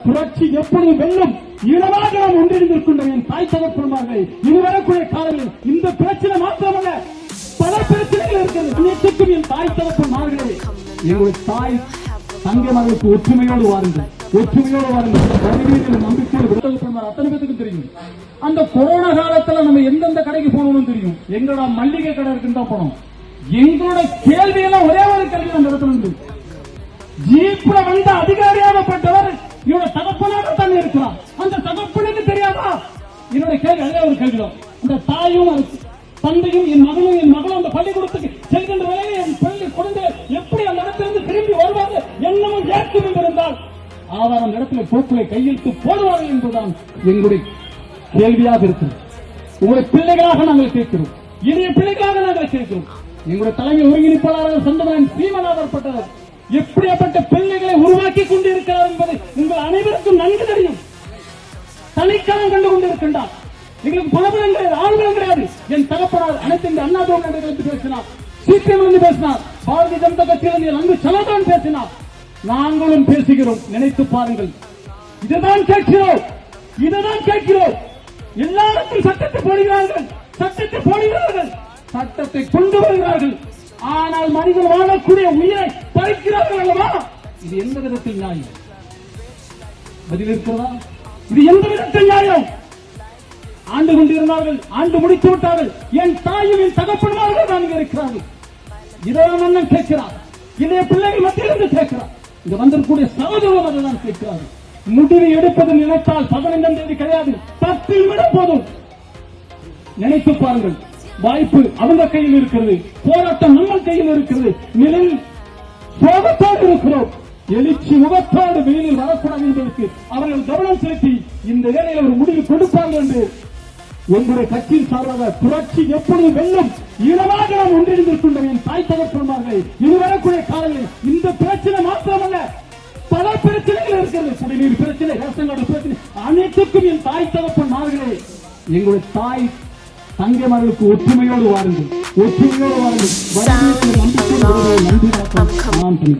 புரட்சி எப்படி வெல்லும்? இனமாக நாம் ஒன்றிணைந்திருக்கின்ற என் தாய் தகப்பன்மார்கள் இதுவரக்கூடிய காலங்களில் இந்த பிரச்சனை மாத்திரமல்ல பல பிரச்சனைகள் இருக்கிறது. அனைத்துக்கும் என் தாய் தகப்பன்மார்களே எங்களுடைய தாய் தங்க மகளுக்கு ஒற்றுமையோடு வாருங்கள். ஒற்றுமையோடு வாருங்கள். நம்பிக்கையோடு அத்தனை பேத்துக்கும் தெரியும். அந்த கொரோனா காலத்துல நம்ம எந்தெந்த கடைக்கு போகணும்னு தெரியும். எங்களோட மல்லிகை கடை இருக்குன்னு தான் போனோம். எங்களோட கேள்வி எல்லாம் ஒரே ஒரு கேள்வி அந்த இடத்துல இருந்து ஜீப்ல வந்த அதிகாரியாகப்பட்டவர் இவனோட தகப்பனாக தான் இருக்கிறான் அந்த தகப்பனுக்கு தெரியாதா? என்னோட கேள்வி அதே ஒரு கேள்விதான் அந்த தாயும் தந்தையும் என் மகனும் என் மகளும் அந்த பள்ளிக்கூடத்துக்கு செல்கின்ற வேலையை என் பள்ளி குழந்தை எப்படி அந்த இடத்திலிருந்து திரும்பி வருவாங்க என்னமும் ஏற்கும் என்றிருந்தால் அவர் அந்த இடத்துல போக்குகளை கையெழுத்து போடுவார்கள் என்பதுதான் எங்களுடைய கேள்வியாக இருக்கிறது. உங்களுடைய பிள்ளைகளாக நாங்கள் கேட்கிறோம். இனிய பிள்ளைகளாக நாங்கள் கேட்கிறோம். எங்களுடைய தலைமை ஒருங்கிணைப்பாளர் சொந்தமன் சீமனாவற்பட்டவர் எப்படியாப்பட்ட கொண்டிருக்கிறார் என்பது உங்கள் அனைவருக்கும் நன்கு தெரியும். தனிக்காலம் கண்டு கொண்டிருக்கின்றார். எங்களுக்கு பணபலம் கிடையாது ஆளுநர் கிடையாது. என் தகப்பனார் அனைத்து இந்த அண்ணா தோழர்கள் பேசினார். சீக்கிரம் இருந்து பேசினார். பாரதிய ஜனதா கட்சியில் அங்கு சலதான் பேசினார். நாங்களும் பேசுகிறோம். நினைத்து பாருங்கள். இதுதான் கேட்கிறோம். இதுதான் கேட்கிறோம். எல்லாருக்கும் சட்டத்தை போடுகிறார்கள். சட்டத்தை போடுகிறார்கள். சட்டத்தை கொண்டு வருகிறார்கள். ஆனால் மனிதன் வாழக்கூடிய உயிரை பறிக்கிறார்கள் அல்லவா? இது எந்த விதத்தில் நியாயம்? பதில் இருக்கிறதா? இது எந்த விதத்தில் நியாயம்? ஆண்டு கொண்டிருந்தார்கள் ஆண்டு முடித்து விட்டார்கள். என் தாயும் என் தகப்பன்மார்கள் தான் இங்க இருக்கிறார்கள். இதை அண்ணன் கேட்கிறார். இதைய பிள்ளைகள் மத்தியிலிருந்து கேட்கிறார். இங்க வந்திருக்கக்கூடிய சகோதரம் அதுதான் கேட்கிறார்கள். முடிவு எடுப்பது நினைத்தால் பதினைந்தாம் தேதி கிடையாது. பத்தில் விட போதும். நினைத்து பாருங்கள். வாய்ப்பு அவங்க கையில் இருக்கிறது. போராட்டம் நம்ம கையில் இருக்கிறது. நிலை சோகத்தோடு இருக்கிறோம். எழுச்சி முகத்தோடு வெயிலில் வரக்கூடாது என்பதற்கு அவர்கள் கவனம் செலுத்தி இந்த வேலையில் ஒரு முடிவு கொடுப்பார்கள் என்று உங்களுடைய கட்சியின் சார்பாக புரட்சி எப்பொழுது வெல்லும் இனமாக நாம் ஒன்றிணைந்திருக்கின்ற என் தாய் தகப்பன்மார்கள் இனி வரக்கூடிய காலங்களில் இந்த பிரச்சனை மாத்திரமல்ல பல பிரச்சனைகள் இருக்கிறது. குடிநீர் பிரச்சனை ரேஷன் கார்டு பிரச்சனை அனைத்துக்கும் என் தாய் தகப்பன் மார்களே எங்களுடைய தாய் தங்கைமார்களுக்கு ஒற்றுமையோடு வாருங்கள். ஒற்றுமையோடு வாருங்கள். நன்றி